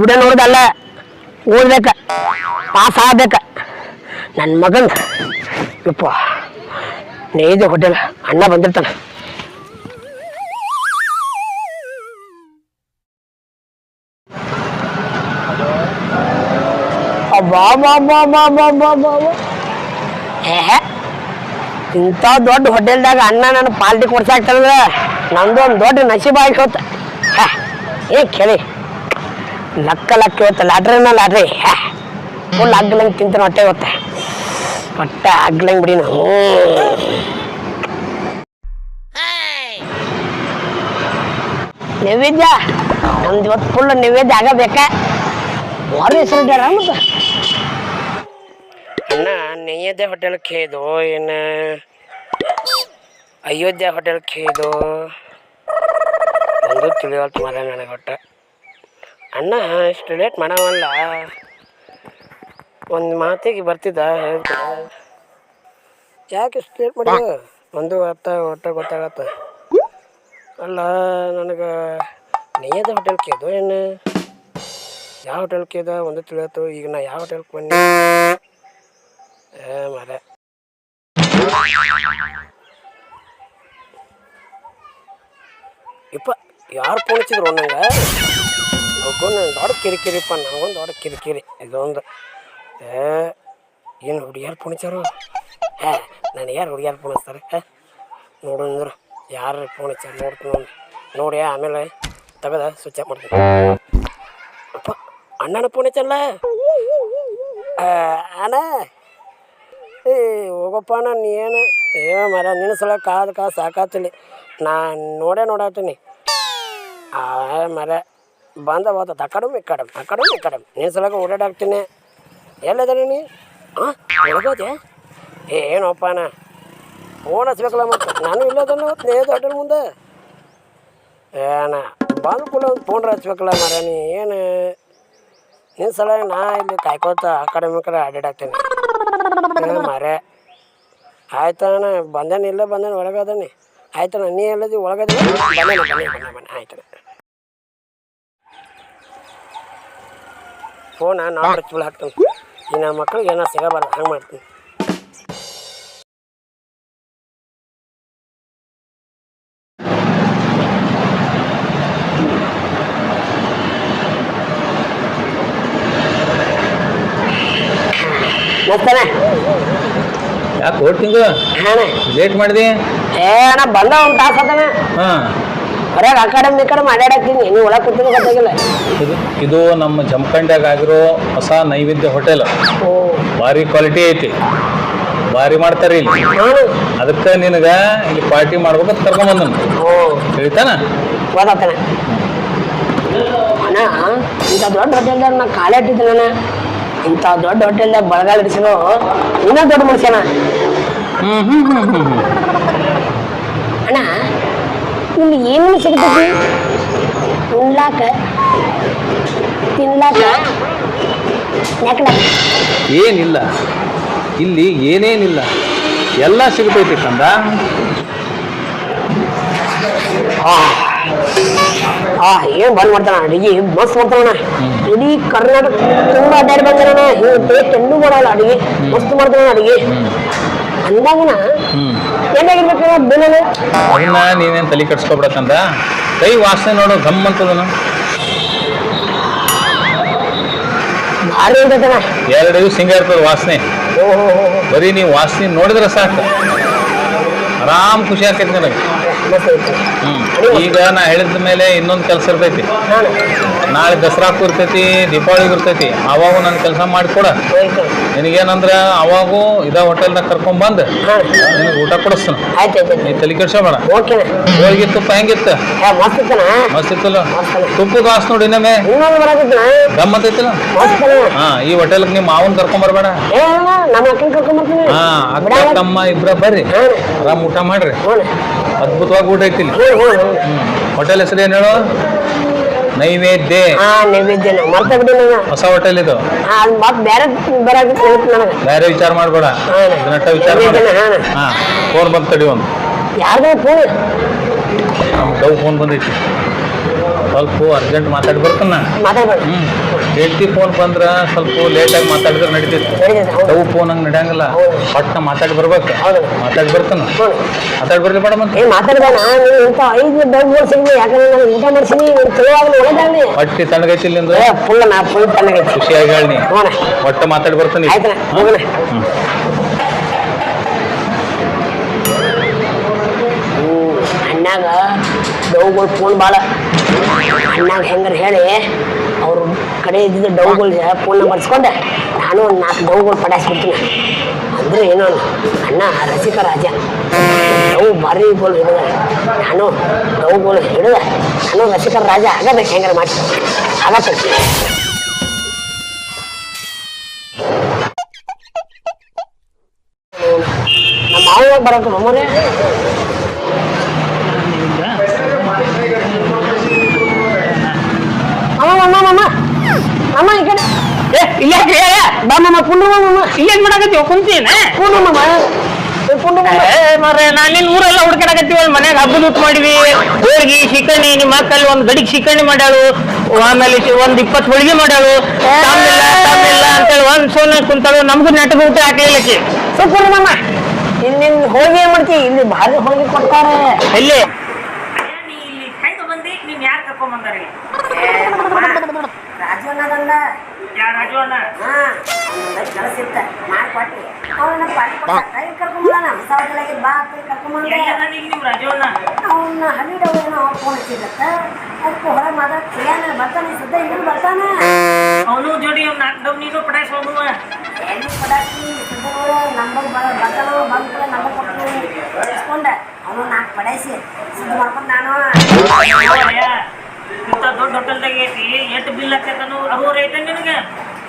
Video ನೋಡ್ದಲ್ಲ, ಓದ್ಬೇಕ pass ಆಗ್ಬೇಕ. ನನ್ನ ಮಗನ್, ಯಪ್ಪ, ನೇಯ್ದೆ ಹೋಟೆಲ್, ಅಣ್ಣ ಬಂದಿರ್ತಾನ. ಇಂಥ ದೊಡ್ಡ ಹೋಟೆಲ್ದಾಗ ಅಣ್ಣ ನನ್ನ ಪಾಲ್ಟಿ ಕೊಡ್ಸಾಕ್ತಂದ್ರ ನಂದು ಒಂದು ದೊಡ್ಡ ನಸೀಬ್ ಆಗಿ ಹೋತ ಏ, ಕೇಳಿ. ಲಕ್ಕ ಲಕ್ಕ ಇವತ್ತು ಲಾಟ್ರಿನ ಲಾಡ್ರಿ. ಫುಲ್ ಅಗ್ಲಂಗೆ ತಿಂತಾನೆ ಹೊಟ್ಟೆ ಇವತ್ತೆ ಹೊಟ್ಟೆ ಅಗ್ಲಂಗೆ ಬಿಡಿ ನಾವು ನೈವೇದ್ಯ? ನಮ್ದು ಇವತ್ತು ಫುಲ್ ನೈವೇದ್ಯ ಆಗಬೇಕ. ಭಾರಿ ಹೆಸರು ಇಟ್ಟಾರ ಮತ್ತೆ ಅಣ್ಣ, ನೈವೇದ್ಯ ಹೋಟೆಲ್ ಖೇದು ಏನು? ಅಯೋಧ್ಯ ಹೋಟೆಲ್ ಖೇದು ಒಂದು ತಿಳಿವಲ್ತು ಮರ ನನಗೆ ಒಟ್ಟ. ಅಣ್ಣ, ಇಷ್ಟು ಲೇಟ್ ಮಾಡವಲ್ಲ. ಒಂದು ಮಾತಿಗೆ ಬರ್ತಿದ್ದ ಹೇಳ್ತಾ ಯಾಕೆ ಇಷ್ಟು ಲೇಟ್ ಮಾಡಿದ ಒಂದು ಅರ್ಥ ಒಟ್ಟ ಗೊತ್ತಾಗತ್ತ. ಅಲ್ಲ, ನನಗೆ ನೈಯದ ಹೋಟೆಲ್ ಕೇದು ಏನು ಯಾವ ಹೋಟೆಲ್ ಕೇದ ಒಂದು ತಿಳಿಯತ್ತು. ಈಗ ನಾ ಯಾವ ಹೋಟೆಲ್ಗೆ ಬನ್ನಿ? ಏ, ಮರ. ಇಪ್ಪ, ಯಾರು ಫೋನ್ ಹಚ್ಚಿದ್ರು ನಂಗೆ ಒಬ್ಬನು ದೊಡ್ಡ ಕಿರಿಕಿರಿಪ್ಪ ನನಗೊಂದು ದೊಡ್ಡ ಕಿರಿಕಿರಿ ಇದೊಂದು ಏ ಏನು ಹುಡುಗಿಯಾರು ಫೋನ್ ಹಚ್ಚಾರು ಹೇ ನನಗೆ ಯಾರು ಹುಡುಗಿಯಾರು ಫೋನ್ ಹಚ್ತಾರೆ ಹೇ ನೋಡು ಅಂದ್ರೆ ಯಾರು ಫೋನ್ ಹಚ್ಚಾರ ನೋಡ್ತೀನಿ ನೋಡಿ ನೋಡಿ ಆಮೇಲೆ ತೆಗೆದ ಸ್ವಿಚ್ ಆಫ್ ಮಾಡ್ತೀನಿ ಅಪ್ಪ ಅಣ್ಣನ ಫೋನ್ ಹಚ್ಚಲ್ಲ ಆ, ಅಣ್ಣ ಏ ಹೋಗಪ್ಪ ನಾನು ಏನು ಏ ಮರ ನಿನ್ನ ಸಲ ಕಾದು ಕಾದು ಸಾಕಾತಿಲ್ಲ ನಾ ನೋಡೇ ನೋಡಾತೀನಿ ಆ ಮರ ಬಂದ ತಕಡಮ್ ಇಕ್ಕಡಮ್ ಅಕಡಮ್ ಈ ಕಡಮ್. ನಿನ್ನ ಸಲಗ ಓಡಾಡಾಕ್ತೀನಿ. ಎಲ್ಲದ ನೀ? ಹಾಂ ಒಳಗೋದೆ ಏ, ಏನಪ್ಪ ನಾ ಫೋನ್ ಹಚ್ಬೇಕಲ್ಲ ಮತ್ತೆ. ನಾನು ಇಲ್ಲದನ್ನ ನೇ ಹೋಟೆಲ್ ಮುಂದೆ? ಏನ ಬಂದು ಕೂಡ ಒಂದು ಫೋನ್ ಹಚ್ಬೇಕಲ್ಲ ಮರ ನೀ, ಏನು? ನಿನ್ನ ಸಲ ನಾ ಇಲ್ಲಿ ಕಾಯ್ಕೋತ ಆ ಕಡೆ ಈ ಕಡೆ ಅಡ್ಡಾಡ್ತೀನಿ ಮರೆ ಆಯ್ತಣ್ಣ ಬಂದೇನೆ ಇಲ್ಲ ಬಂದೇನಿ ಒಳಗದನಿ ಆಯ್ತಣ್ಣ, ನೀ ಎಲ್ಲದಿ ಒಳಗದಿ? ಬನ್ನಿ ಬನ್ನಿ. ಆಯ್ತಣ್ಣ. ಫೋನ ನಾ ಚೂಳು ಹಾಕ್ತೀನಿ. ಈ ನನ್ನ ಮಕ್ಳಿಗೆ ಏನೋ ಸಿಗಬಾರ್ದು ಹಂಗೆ ಮಾಡ್ತೀನಿ. ಯಾಕೆ ಹೊಟ್ಟಿಂಗ ಹಾಂ ಲೇಟ್ ಮಾಡಿದೆ? ಏ ಅಣ್ಣ ಬಂದ ಒಂದು ತಾಸು ಅದಣ್ಣ ಹಾಂ. ಹೊರಗೆ ಆ ಕಡೆ ಈ ಕಡೆ ಮಾತಾಡತ್ತೀನಿ ನೀವು ಒಳಗೆ ಕೂತಿದ್ದು ಗೊತ್ತಾಗಿಲ್ಲ. ಇದು ಇದು ನಮ್ಮ ಜಮಖಂಡ್ಯಾಗ ಆಗಿರೋ ಹೊಸ ನೈವೇದ್ಯ ಹೋಟೆಲ್. ಓ. ಭಾರಿ ಕ್ವಾಲಿಟಿ ಐತಿ. ಭಾರಿ ಮಾಡ್ತಾರೆ ಇಲ್ಲಿ. ನಾನು ಅದಕ್ಕೆ ನಿನಗೆ ಇಲ್ಲಿ ಪಾರ್ಟಿ ಮಾಡ್ಬೇಕಂತ ಕರ್ಕೊಂಬಂದನು ಓ. ಹೇಳ್ತಾನ ಓದಾತಣ್ಣ ಅಣ್ಣ ಇಂಥ ದೊಡ್ಡ ಹೋಟೆಲ್ದಾಗ ನಾ ಕಾಲೇ ಇಟ್ಟಿದ್ದಣ್ಣ ಇಂಥ ದೊಡ್ಡ ಹೋಟೆಲ್ದಾಗ ಬಳಗಾಲ ಇಡಿಸಿರೋ ಇನ್ನೂ ದೊಡ್ಡ ಮನುಷ್ಯನ. ಹ್ಮ್ ಹ್ಮ್. ಅಣ್ಣ ಇಲ್ಲಿ ಏನೇನು ಸಿಗ್ತೈತಿ ಉಣ್ಲಾಕ ತಿನ್ಲಾಕ ನೆಕ್ಲಾಕ. ಏನಿಲ್ಲ. ಇಲ್ಲಿ ಏನೇನಿಲ್ಲ. ಎಲ್ಲ ಸಿಗ್ತೈತಿ ಕಂದ. ಆ ಏನ್ ಬಂದ್ ಮಾಡ್ತಾನ? ಅಡಿಗೆ ಮಸ್ತ್ ಮಾಡ್ತಾನ ಇಡೀ ಕರ್ನಾಟಕ ತುಂಬಾ ಅಡ್ಡಾಡಿ ಬಂದಾನ ಹಿಂಗ್ ಟೇಸ್ಟ್ ಎಲ್ಲೂ ಮಾಡಲ್ಲ ಅಡಿಗೆ. ಮಸ್ತ್ ಮಾಡ್ತಾನ ಅಡಿಗೆ. ಅಂದಾಗನ ಏನಾಗಿರ್ಬೇಕು ಬೆಲೆ ಅದನ್ನ ನೀನೇನು ತಲೆ ಕಟ್ಸ್ಕೊಬಿಡತ್ತಂತ ಕೈ ವಾಸನೆ ನೋಡು ಅಂತದನ ಭಾರಿ ಇರ್ತೈತಣ್ಣ ಎರಡು ಸಿಂಗ ಇರ್ತದ ವಾಸನೆ. ಬರೀ ನೀವು ವಾಸನೆ ನೋಡಿದ್ರೆ ಸಾಕು. ಆರಾಮ್ ಖುಷಿ ಆಕೈತಿ ನನಗೆ. ಹ್ಮ್. ಈಗ ನಾ ಹೇಳಿದ ಮೇಲೆ ಇನ್ನೊಂದು ಕೆಲಸ ಇರ್ತೈತಿ. ನಾಳೆ ದಸರಾ ಇರ್ತೈತಿ ದೀಪಾವಳಿಗೆ ಇರ್ತೈತಿ ಅವಾಗ ನನ್ನ ಕೆಲಸ ಮಾಡಿಕೊಡ ನಿನಗೇನಂದ್ರೆ ಅವಾಗೂ ಇದ ಹೋಟೆಲ್ನಾಗ ಕರ್ಕೊಂಡ್ಬಂದು ನಿನಗೆ ಊಟ ಕೊಡಿಸ್ತಾನ. ನೀ ತಲೆ ಕೆಡ್ಸೋಬೇಡ ಬೇಡ ಹೋಳಿಗೆ ತುಪ್ಪ ಹೆಂಗಿತ್ತು? ಮಸ್ತ್ ಇತ್ತಲ್ಲ. ತುಪ್ಪದ ವಾಸ್ ನೋಡಿ ನಮ್ಮ ಗಮ್ಮತ್ತೈತಿಲ್ಲ ಹಾ ಈ ಹೋಟೆಲ್ಗೆ ನಿಮ್ಮ ಮಾವನ್ ಕರ್ಕೊಂಡ್ ಬರ್ಬೇಡ. ಹಾ ಅಕ್ಕ ತಮ್ಮ ಇಬ್ರ ಬರ್ರಿ. ಆರಾಮ್ ಊಟ ಮಾಡ್ರಿ. ಅದ್ಭುತವಾಗಿ ಊಟ ಹ್ಮ್. ಹೋಟೆಲ್ ಹೆಸರು ಏನ್ ಹೇಳು? ನೈವೇದ್ಯ. ಹಾ ನಾನು. ಹೊಸ ಹೋಟೆಲ್ ಇದು. ಆ ಅದು ಮತ್ತೆ ಬೇರೆ ಬರಾಕತ್ತ ಹೇಳ್ತು ನನಗೆ. ಬೇರೆ ವಿಚಾರ ಮಾಡ್ಬೇಡ. ಹಾ. ಇದನ್ನಟ್ಟ ವಿಚಾರ ಮಾಡ. ನೈವೇದ್ಯನ, ಹಾ. ಹಾ ಫೋನ್ ಬಂದ್ ತಡಿ ಒಂದು. ಯಾರ್ದು ಫೋನ್ ನಮ್ ಡವ್ ಫೋನ್ ಬಂದೈತಿ. ಸ್ವಲ್ಪ ಅರ್ಜೆಂಟ್ ಮಾತಾಡಿ ಬರ್ತಾನ. ಮಾತಾಡ್ಬೇಡ ಹ್ಮ್. ಹೆಂಡತಿ ಫೋನ್ ಬಂದ್ರ? ಸ್ವಲ್ಪ ಲೇಟಾಗಿ ಮಾತಾಡಿದ್ರೆ ನಡೀತಿತ್ತು ಅವು ಫೋನ್ ಹಂಗೆ ನಡೆಯಂಗಿಲ್ಲ. ಪಟ್ನ ಮಾತಾಡಿ ಬರ್ಬೇಕು. ಹೌದು. ಮಾತಾಡಿ ಬರ್ತಾನ. ಮಾತಾಡಿ ಬರ್ಲಿ ಮೇಡಮ್ ಒಳ್ಳೆದಾಗಲಿ ಹೊಟ್ಟಿ ತಣ್ಣಗೈತಿ ಇಲ್ಲಿಂದ? ಏ ಫುಲ್ ನಾ ಫುಲ್ ತಣ್ಣಗೈತಿ. ಖುಷಿಯಾಗಿ ಹೇಳಿ ಹೊಟ್ಟ ಒಟ್ಟ ಮಾತಾಡಿ ಬರ್ತಾನೆ ಅಣ್ಣಾಗ ಡೌಗಳು ಫೋನ್ ಭಾಳ ಅಣ್ಣಾಗ ಹೆಂಗಾರ ಹೇಳಿ. ಅವ್ರ ಕಡೆ ಇದ್ದಿದ್ದ ಡೌಗಳು ಫೋನ್ ನಂಬರ್ ಇಸ್ಕೊಂಡೆ ನಾನು ಒಂದು ನಾಲ್ಕು ಡೌಗಳು ಪಡಾಯಿಸ್ಬಿಡ್ತೀನಿ ಅಂದ್ರೆ ಏನೋ ಅಣ್ಣ ರಸಿಕ ರಾಜ. ಡೌ ಭಾರಿ ಗೋಲ್ ಹಿಡಿದ. ನಾನು ಡೌಗಳು ಹಿಡಿದ. ನಾನು ರಸಿಕ ರಾಜ ಆಗಬೇಕು ಹೆಂಗಾರ ಮಾಡಿ. ಆಗತ್ತೆ. ನಮ್ಮ ಮಾವ ಬರಕ್ಕೆ ಮಮ್ಮರೇ? ಅಮ್ಮ ಮಮ್ಮ ಮಮ್ಮ ಅಮ್ಮ ಈ ಕಡೆ. ಏ ಇಲ್ಲೇ ಬಾ ಇಲ್ಲೇನ್ ಮಾಡಾಕತ್ತೀವ ಕುಂತೀನ ನಿನ್ ಊರೆಲ್ಲ ಹುಡ್ಕಾಡಕತ್ತೀವ ಮನ್ಯಾಗ ಹಬ್ಬದ ಊಟ ಮಾಡಿವಿ. ಹೋಳ್ಗಿ ಶಿಕಣಿ ನಿಮ್ಮ ಮಕ್ಕಳು ಒಂದ್ ಗಡಿಗೆ ಶಿಕಣಿ ಮಾಡ್ಯಾಳು. ಆಮೇಲೆ ಒಂದ್ ಇಪ್ಪತ್ ಹೋಳಿಗೆ ಮಾಡ್ಯಾಳು. ಅಂತ ಹೇಳಿ ಅಂತೇಳಿ ಒಂದ್ ಸೋನ ಕುಂತಾಳು. ನಮಗೂ ನೆಟ್ಟಗೆ ಊಟ ಹಾಕ್ಲಿಲ್ಲಕ್ಕೆ ಮಮ್ಮ ಇಲ್ಲಿ ಹೋಳಿಗೆ ಏನ್ ಮಾಡ್ತಿ? ಇಲ್ಲಿ ಭಾರಿ ಹೋಳಿಗೆ ಕೊಡ್ತಾರೆ. ಎಲ್ಲಿ? ನೀ ಇಲ್ಲಿ ಬಂದಿ. ನೀನ್ ಯಾರು ಕರ್ಕೊಂಡ್ ಬಂದಾರಿ? ರಾಜು ಬಂದ ಯಾ ರಾಜು ಅಣ್ಣ ಹಾ ಕೆಲಸ ಇತ್ತ ಮಾಡ್ಕೊಟ್ಟಿ ಅವನ ಪಾಟಿ ಕೊಟ್ಟ ಕೈ ಕರ್ಕೊಂಬಂದಾನ ಹೊಸ ಹೋಟೆಲಾಗೆ ಬಾ ಅಂತ ಕರ್ಕೊಂಬಂದೆ ನೀವು ಅದಾನ ಈಗ ನಿಮ್ ರಾಜು ಅಣ್ಣ ಅವನ್ನ ಹನ್ನೆರಡು ಫೋನ್ ಹಚ್ಚಿದ್ದತ್ತ ಅದಕ್ಕೆ ಹೊರ ಬರ್ತಾನೆ ಸದ್ದ ಇನ್ನೂ ಬರ್ತಾನ? ಅವನು ಜೋಡಿ ಅವ್ನ ನಾಲ್ಕು ಡವ್ ನೀನು ಪಡಾಯಿಸ್ ಹೋಗುವ. ಎಲ್ಲಿ ಪಡಾಕಿ ಸಿದ್ಧಗಳು ನಂಬರ್ ಬರ್ತಾನೋ ಬಂದ ಕೂಡ ನಂಬರ್ ಕೊಟ್ಟು. ಇಸ್ಕೊಂಡ ಅವನು ನಾಲ್ಕು ಪಡಾಯಿಸಿ ಸಿದ್ಧ ಮಾಡ್ಕೊಂಡು ನಾನು. ಇಂಥ ದೊಡ್ಡ ಹೋಟೆಲ್ದಾಗ ಐತಿ? ಎಷ್ಟು ಬಿಲ್ ಹಾಕತಾನು ನಿನಗೆ?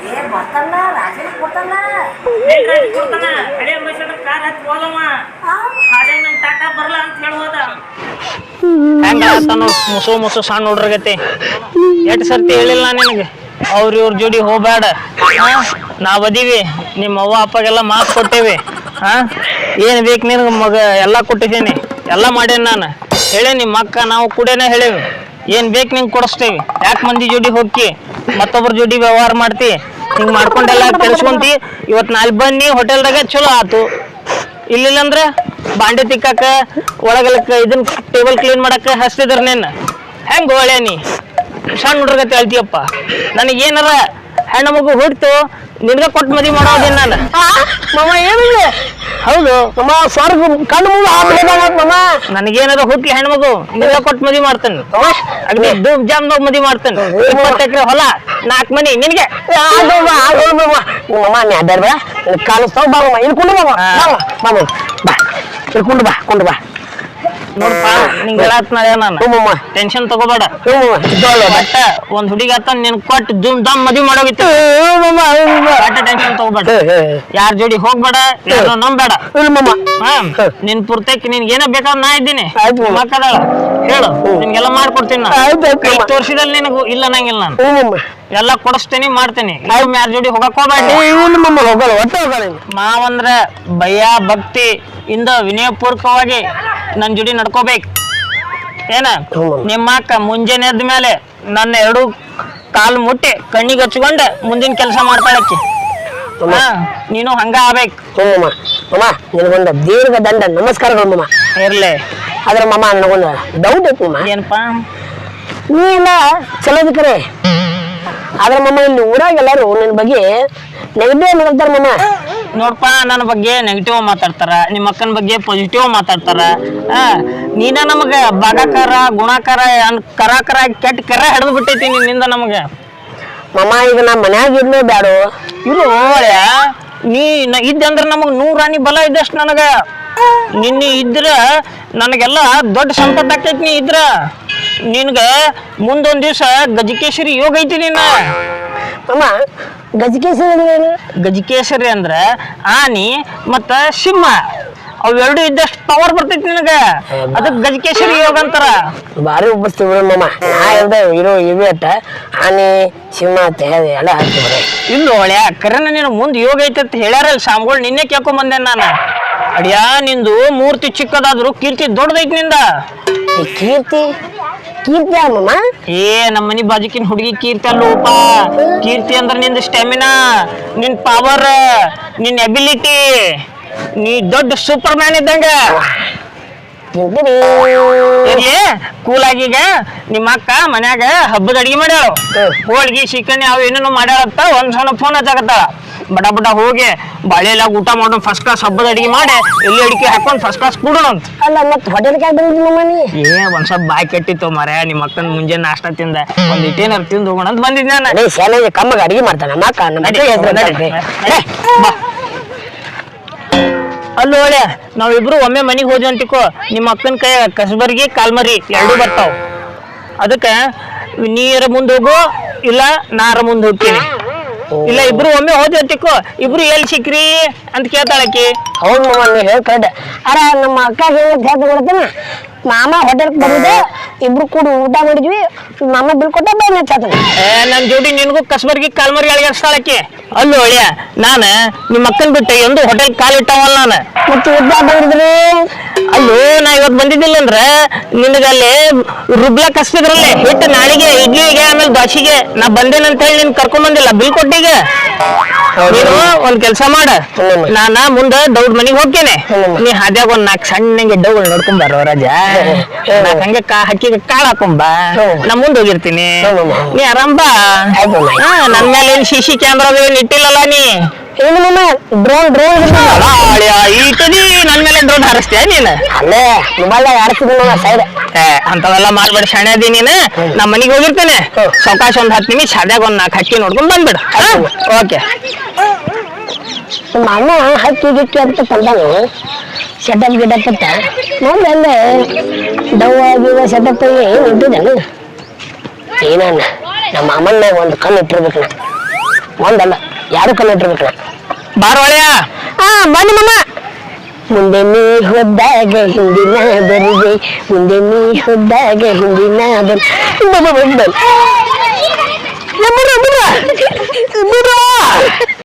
ಏ ಬರ್ತಾನ ರಾಜನ ಕೊಡ್ತಾನ ಏನ್ ರಾಜು ಕೊಡ್ತಾನ ಹಳೆ ಮೈಸೂರ ಕಾರ್ ಹತ್ತಿ ಹೋದವ. ಹಾಗೆ ನಮ್ ಟಾಟಾ ಬರಲ್ಲ ಅಂತ ಹೇಳಿ ಹೋದ ಹೆಂಗ ಆತಾನು ಮುಸು ಮುಸು ಸಣ್ಣ ಹುಡ್ರಗತಿ ಎಟ್ ಸರ್ತಿ ಹೇಳಿಲ್ಲ ನಿನಗೆ? ಅವ್ರ ಇವ್ರ ಜೋಡಿ ಹೋಗ್ಬೇಡ? ನಾವ್ ಅದೀವಿ ನಿಮ್ಮ ಅವ್ವ ಅಪ್ಪಗೆಲ್ಲ ಮಾತು ಕೊಟ್ಟೇವಿ. ಹಾ ಏನ್ ಬೇಕು ನಿನಗೆ ಮಗ? ಎಲ್ಲ ಕೊಟ್ಟಿದ್ದೀನಿ. ಎಲ್ಲ ಮಾಡೇನಿ ನಾನು? ಹೇಳೇನಿ ನಿಮ್ಮ ಅಕ್ಕ ನಾವು ಕೂಡೇನೆ ಹೇಳೇವಿ. ಏನ್ ಬೇಕು ನಿಂಗೆ ಕೊಡಿಸ್ತೀವಿ? ಯಾಕೆ ಮಂದಿ ಜೋಡಿ ಹೋಗಿ ಮತ್ತೊಬ್ಬರ ಜೋಡಿ ವ್ಯವಹಾರ ಮಾಡ್ತಿ? ಹಿಂಗ್ ಮಾಡ್ಕೊಂಡೆಲ್ಲ ಕೆಲ್ಸ್ಕೊಂತಿ? ಇವತ್ತು ನಾಲ್ ಬನ್ನಿ, ಹೋಟೆಲ್ದಾಗ ಚಲೋ ಆತು. ಇಲ್ಲಿಲ್ಲ ಅಂದ್ರೆ ಬಾಂಡೆ ತಿಕ್ಕಾಕ, ಒಳಗಲಕ್ಕ ಇದನ್ನ ಟೇಬಲ್ ಕ್ಲೀನ್ ಮಾಡಕ್ಕೆ ಹಚ್ತಿದ್ರ ನೀನು ಹೆಂಗ್ ಒಳ್ಳೆ ನೀ? ಸಣ್ಣ ಹುಡ್ರಗತ್ತೆ ಹೇಳ್ತೀಯಪ್ಪ ನನಗೆ ಏನಾರ ಹೆಣ್ಣು ಮಗು ಹುಟ್ಟು ನಿನ್ಗ ಕೊಟ್ಟು ಮದಿ ಮಾಡೋದಿನ ನಾನು. ಮಮ್ಮ ಏನಿಲ್ಲ ಹೌದು. ಮಮ್ಮ ಸ್ವರ್ಗ ಕಣ್ಣು ಮುಂದೆ ಮಮ್ಮ ಮಮ್ಮ ಹುಟ್ಟಿ ಹೆಣ್ಣು ಮಗು ನಿನ್ಗ ಕೊಟ್ಟು ಮದಿ ಮಾಡ್ತೇನೆ. ಅಗ್ದಿ ಜಾಮ್ ಜಾಮ್ದಾಗ ಮದಿ ಮಾಡ್ತೇನೆ. ಇಪ್ಪತ್ತು ಎಕರೆ ಹೊಲ ನಾಲ್ಕು ಮನಿ ನಿನಗೆ. ಕಾಲು ಮಮ್ಮ ನೀ ಅಡ್ಡಾಡ ಬೇಡ ಕಾಲಿಸ್ತಾವ ಬಾ ಮಮ್ಮ ಇಲ್ಲಿ ಕುಂಡು ಮಮ್ಮ ಬಾ ಮಮ್ಮ ಬಾ. ಇಲ್ಲಿ ಕುಂಡು ಬಾ ಕುಂಡು ಬಾ. ನೋಡಪ್ಪ ನಿಂಗೆ ಹೇಳತ್ನ ನಾನು ಹ್ಞೂ ಟೆನ್ಷನ್ ತಗೋಬೇಡ. ಬಾ ಒಂದ್ ಹುಡುಗಿ ಆತ ನಿನ್ ಕೊಟ್ಟು ಧೂಮ್ ದಮ್ ಮದ್ವಿ ಮಾಡೋಗಿತ್ತು ಹ್ಞೂ ಮಮ್ಮ ಹ್ಞೂ ಮಮ್ಮ ಬಟ್ಟ ಟೆನ್ಷನ್ ತಗೋಬೇಡ ಹೇ, ಹೇ, ಯಾರ ಜೋಡಿ ಹೋಗ್ಬೇಡ ಯಾರು ನಂಬೇಡ ನಿನ್ ಪೂರ್ತಕ್ಕೆ ನಿನ್ಗೆ ಏನ ಬೇಕಾದ್ರೆ ನಾ ಇದ್ದೀನಿ. ಮಕ್ಕಳ ಹೇಳು ನಿನ್ಗೆಲ್ಲ ಮಾಡ್ಕೊಡ್ತೀನಿ ನಾನು. ತೋರ್ಸಿದಲ್ಲಿ ನಿನಗೂ ಇಲ್ಲ ನಂಗಿಲ್ಲ ನಾನು. ಎಲ್ಲ ಕೊಡಿಸ್ತೀನಿ ಮಾಡ್ತೀನಿ. ಯಾರು ಜೋಡಿ ಹೋಗಕ್ ಹೋಗ್ಬೇಡ. ಮಾವಂದ್ರ ಭಯ ಭಕ್ತಿ ಇಂದ ವಿನಯಪೂರ್ವಕವಾಗಿ ನನ್ನ ಜೋಡಿ ನಡ್ಕೋಬೇಕ್. ಏನ? ನಿಮ್ಮ ಅಕ್ಕ ಮುಂಜಾನೆ ಎದ್ದ ಮೇಲೆ ನನ್ನ ಎರಡು ಕಾಲು ಮುಟ್ಟಿ ಕಣ್ಣಿಗೆ ಹಚ್ಕೊಂಡ ಮುಂದಿನ ಕೆಲಸ ಮಾಡ್ತಾಳಕ್ಕಿ ಹಾ ನೀನು ಹಂಗ ಆಗ್ಬೇಕು. ಹ್ಞೂ ಮಮ್ಮ ಮಮ್ಮ ನಿನಗೊಂದು ದೀರ್ಘ ದಂಡ ನಮಸ್ಕಾರಗಳು ಮಮ್ಮ ಇರ್ಲಿ. ಆದ್ರೆ ಮಮ್ಮ ನನಗೊಂದು ಡೌಟ್ ಐತಿ ಮಮ್ಮ ಏನಪ್ಪಾ? ನೀ ಎಲ್ಲ ಚಲೋದ್ ಕರೆ ಆದ್ರೆ ಮಮ್ಮ ಇಲ್ಲಿ ಊರಾಗ ಎಲ್ಲಾರು ನಿನ್ ಬಗ್ಗೆ ನೆಗೆಟಿವ್ ಮಾತಾಡ್ತಾರ ಮಮ್ಮ ನೋಡ್ಪ ನನ್ನ ಬಗ್ಗೆ ನೆಗೆಟಿವ್ ಮಾತಾಡ್ತಾರ ನಿಮ್ಮ ಅಕ್ಕನ ಬಗ್ಗೆ ಪಾಸಿಟಿವ್ ಮಾತಾಡ್ತಾರ. ಆ, ನೀನ ನಮಗ ಬಾಗಾಕಾರ ಗುಣಾಕಾರ ಅನ್ ಕರಾಕರ ಕೆಟ್ಟ ಕರ ಹಿಡಿದು ಬಿಟ್ಟೈತಿ ನಿನ್ನಿಂದ ನಮಗ. ಮಾಮ ಈಗ ನಾ ಮನ್ಯಾಗ ಇರ್ಲೇ ಬ್ಯಾಡು. ಇರು ನೀ ನ- ಇದ್ದೆ ಅಂದ್ರೆ ನಮಗ್ ನೂರಾನಿ ಬಲ ಇದ್ದಷ್ಟು ನನಗ. ನಿನ್ನೆ ಇದ್ರ ನನಗೆಲ್ಲ ದೊಡ್ಡ ಸಂಪತ್ತು ಆಗ್ತೈತಿ ನೀ ಇದ್ರ. ನಿನ್ಗ ಮುಂದೊಂದ್ ದಿವ್ಸ ಗಜಕೇಶ್ವರಿ ಯೋಗ ಐತಿ ನಿನ್ನ. ಮಾಮ ಗಜಕೇಶ್ವರಿ ಗಜಕೇಸರಿ ಅಂದ್ರ ಆನಿ ಮತ್ತ ಸಿಂಹ. ಅವೆರಡು ಇದ್ದಷ್ಟು ಪವರ್ ಬರ್ತೈತಿ ನಿನಗ. ಅದಕ್ಕೆ ಗಜಕೇಶ್ವರಿ ಯೋಗ ಅಂತಾರ. ಬಾರಿ ಉಬ್ಬಸ್ತೀವಿ ಬಿಡು ಮಾಮ. ನಾ ಇಲ್ದ ಇರೋ ಇವೆ ಅಟ್ಟ ಆನೆ ಸಿಂಹ ಎಲ್ಲ ಹಾಕ್ತೀವಿ ಬರೀ ಇಲ್ಲ ಒಳ್ಳೆ ಕರೆನ ನೀನು ಮುಂದೆ ಯೋಗ ಐತೆ ಅಂತ ಹೇಳ್ಯಾರಲ್ಲ ನಿನ್ನೆ ಕೇಳ್ಕೊಂಡ್ ಬಂದೆ ನಾನು. ಅಡಿಯಾ ನಿಂದು ಮೂರ್ತಿ ಚಿಕ್ಕದಾದ್ರು ಕೀರ್ತಿ ದೊಡ್ಡದೈತಿ ನಿಂದ. ಈ ಕೀರ್ತಿ? ಕೀರ್ತಿ ಯಾರ್ ಮಾಮ? ಏ ನಮ್ಮ ಮನಿ ಬಾಜುಕಿನ ಹುಡುಗಿ ಕೀರ್ತಿ ಅಲ್ಲೋಪ ಕೀರ್ತಿ ಅಂದ್ರೆ ನಿಂದ ಸ್ಟೆಮಿನಾ ನಿನ್ ಪವರ್ ನಿನ್ ಎಬಿಲಿಟಿ ನೀ ದೊಡ್ಡ ಸೂಪರ್ ಮ್ಯಾನ್ ಇದ್ದಂಗ ಕೂಲಾಗಿ ಈಗ ನಿಮ್ಮ ಅಕ್ಕ ಮನ್ಯಾಗ ಹಬ್ಬದ ಅಡಿಗೆ ಮಾಡ್ಯಾಳ. ಹೋಳ್ಗಿ ಚಿಕನ್ ಅವು ಏನೇನು ಮಾಡ್ಯಾಳತ್ತ ಒಂದ್ ಸಲ ಫೋನ್ ಹಚ್ಚಾಕತ್ತಾಳ. ಬಡ ಬಡ ಹೋಗಿ ಬಾಳೆಲಾಗ ಊಟ ಮಾಡೋಣ ಫಸ್ಟ್ ಕ್ಲಾಸ್ ಹಬ್ಬದ ಅಡಿಗೆ ಮಾಡಿ ಎಲ್ಲಿ ಅಡಿಕೆ ಹಾಕೊಂಡು ಫಸ್ಟ್ ಕ್ಲಾಸ್ ಕೂಡೋಣ ಅಂತ. ಅಲ್ಲ ಮತ್ತೆ ಹೋಟೆಲ್ ಏ ಒಂದ್ ಸ್ವಲ್ಪ ಬಾಯಿ ಕೆಟ್ಟಿತ್ತು ಮರ ನಿಮ್ಮ ಅಕ್ಕನ ಮುಂಜಾನೆ ನಾಷ್ಟ ತಿಂದ. ಒಂದ್ ಇಟ್ಟೇನಾರು ತಿಂದು ಹೋಗೋಣ ಅಂತ ಬಂದಿದ್ದೆ ನಾನು. ಶಾಲೆಗೆ ಕಮ್ಮಗ ಅಡಿಗೆ ಮಾಡ್ತಾನ ನಮ್ಮ ಅಕ್ಕ ಅಲ್ಲೋ ಒಳ್ಳೆ ನಾವಿಬ್ರು ಒಮ್ಮೆ ಮನೆಗೆ ಹೋದ್ವಿ ಅಂತಿಕೋ, ನಿಮ್ಮ ಅಕ್ಕನ ಕೈ ಕಸಬರ್ಗಿ, ಕಾಲ್ಮರಿ ಎರಡೂ ಬರ್ತಾವ. ಅದಕ್ಕೆ ನೀರ ಮುಂದೆ ಹೋಗು, ಇಲ್ಲ ನಾರ ಮುಂದೆ ಹೋಗ್ತೀನಿ. ಇಲ್ಲ, ಇಬ್ರು ಒಮ್ಮೆ ಹೋದ್ವಿ ಅಂತಿಕೋ, ಇಬ್ರು ಎಲ್ಲಿ ಸಿಕ್ರಿ ಅಂತ ಕೇಳ್ತಾಳಕಿ ಹೌದು ಮಾಮ ಅರ, ನಮ್ಮ ಅಕ್ಕ ಹೇಳಿ ಹೇಳ್ಕೊಡ್ತಾನ ಮಾಮ ಹೋಟೆಲ್ ಬಂದಿದ್ದೆ ಇಬ್ರು ಕೂಡ ಊಟ ಮಾಡಿದ್ವಿ ಮಾಮ ಬಿಲ್ ಕೊಟ್ಟ ಬೈ ನೆಚ್ಚಾತನ ಏ, ನನ್ ಜೋಡಿ ನಿನಗೂ ಕಸಬರ್ಗಿ ಕಾಲ್ಮರಿ ಅಳಗಾಡ್ಸ್ತಾಳಕಿ ಅಲ್ಲೋ ಒಳ್ಳೆಯ ನಾನು ನಿಮ್ಮ ಅಕ್ಕನ್ ಬಿಟ್ಟು ಎಂದು ಹೋಟೆಲ್ ಕಾಲಿಟ್ಟವಲ್ಲ ನಾನು. ಮತ್ತೆ ಯುದ್ಧ ಬಂದಿದ್ರಿ ಅಲ್ಲೋ ನಾ ಇವತ್ ಬಂದಿದ್ದಿಲ್ಲ ಅಂದ್ರೆ ನಿನಗಲ್ಲಿ ರುಬ್ಲ ಕಸ್ತಿದ್ರಲ್ಲಿ ಹಿಟ್ಟು ನಾಳೆಗೆ ಇಡ್ಲಿಗೆ ಆಮೇಲೆ ದೋಸೆಗೆ ನಾ ಬಂದೇನಂತ ಹೇಳಿ ನಿನ್ ಕರ್ಕೊಂಡ್ ಬಂದಿಲ್ಲ ಬಿಲ್ ಕೊಟ್ಟಿಗೆ. ನೀನು ಒಂದ್ ಕೆಲ್ಸ ಮಾಡ. ನಾ ನಾನ ಮುಂದ ದೌಡ್ ಮನಿಗ್ ಹೋಗ್ತೇನೆ. ನೀ ಹಾದ್ಯಾಗ ಒಂದ್ ನಾಕ್ ಸಣ್ಣ ಗೆಡ್ಡಗಳು ನೋಡ್ಕೊಂಡ್ ಬರೋ ರಾಜ. ನಾಕ್ ಹಂಗೆ ಕಾ ಹಕ್ಕಿ ಕಾಳು ಹಾಕೊಂಬ ನಾ ಮುಂದ್ ಹೋಗಿರ್ತೀನಿ. ನೀ ಆರಾಮ್ ಬಾ. ನನ್ ಮೇಲೆ ಏನ್ ಸಿ ಸಿ ಕ್ಯಾಮ್ರಾ ಏನ್ ಇಟ್ಟಿಲ್ಲಲ್ಲ ನೀ. ಏನು ಮಾಮ ಡ್ರೋನ್ ಡ್ರೋನ್ ನನ್? ಮೇಲೆ ಡ್ರೋನ್ ಹಾರಿಸ್ತೀಯ ನೀನು? ಅಲ್ಲೇ ಮೊಬೈಲ್ ಆಡ್ತಿದ್ವಿ ಮಾಮ ಸೈಡ್ ಅಂತವೆಲ್ಲ ಮಾಡ್ಬೇಡ ಸಣ್ಣ ಅದಿ ನೀನು. ನಮ್ಮ ಮನೆಗೆ ಹೋಗಿರ್ತೇನೆ. ಸಾವಕಾಶ ಒಂದ್ ಹತ್ತು ನಿಮಿಷ ಅದ್ಯಾಗ ಒಂದ್ ನಾಲ್ಕು ಹಕ್ಕಿ ನೋಡ್ಕೊಂಡ್ ಬಂದ್ಬಿಡು. ಓಕೆ. ಅಣ್ಣ ಹಕ್ಕಿ ಗಿಕ್ಕಿ ಅಂತ ತಂದಾನು ಸೆಟಪ್ ಗಿಟಪ್ ಅಂತ. ನೋಡಿ ಡವ್ ಆಗಿವ ಸೆಟಪ್ ಏನು ಇಟ್ಟಿದ್ದಾನು? ಏನನ್ನ ನಮ್ಮ ಅಮ್ಮನ ಒಂದು ಕಣ್ಣು ಇಟ್ಟಿರ್ಬೇಕು ಒಂದಲ್ಲ ಯಾರು ಕಣ್ಣು ಇಟ್ಟಿರ್ಬೇಕು ಬಾರ್ ಒಳ್ಳೆಯ ಆ ಬನ್ನಿ ಮಮ್ಮ ಮುಂದೆ ನೀ ಹೋದಾಗ ಹಿಂದಿನ ಬರುವೆ ಮುಂದೆ ನೀ ಹೋದಾಗ ಹಿಂದಿನ ಬರು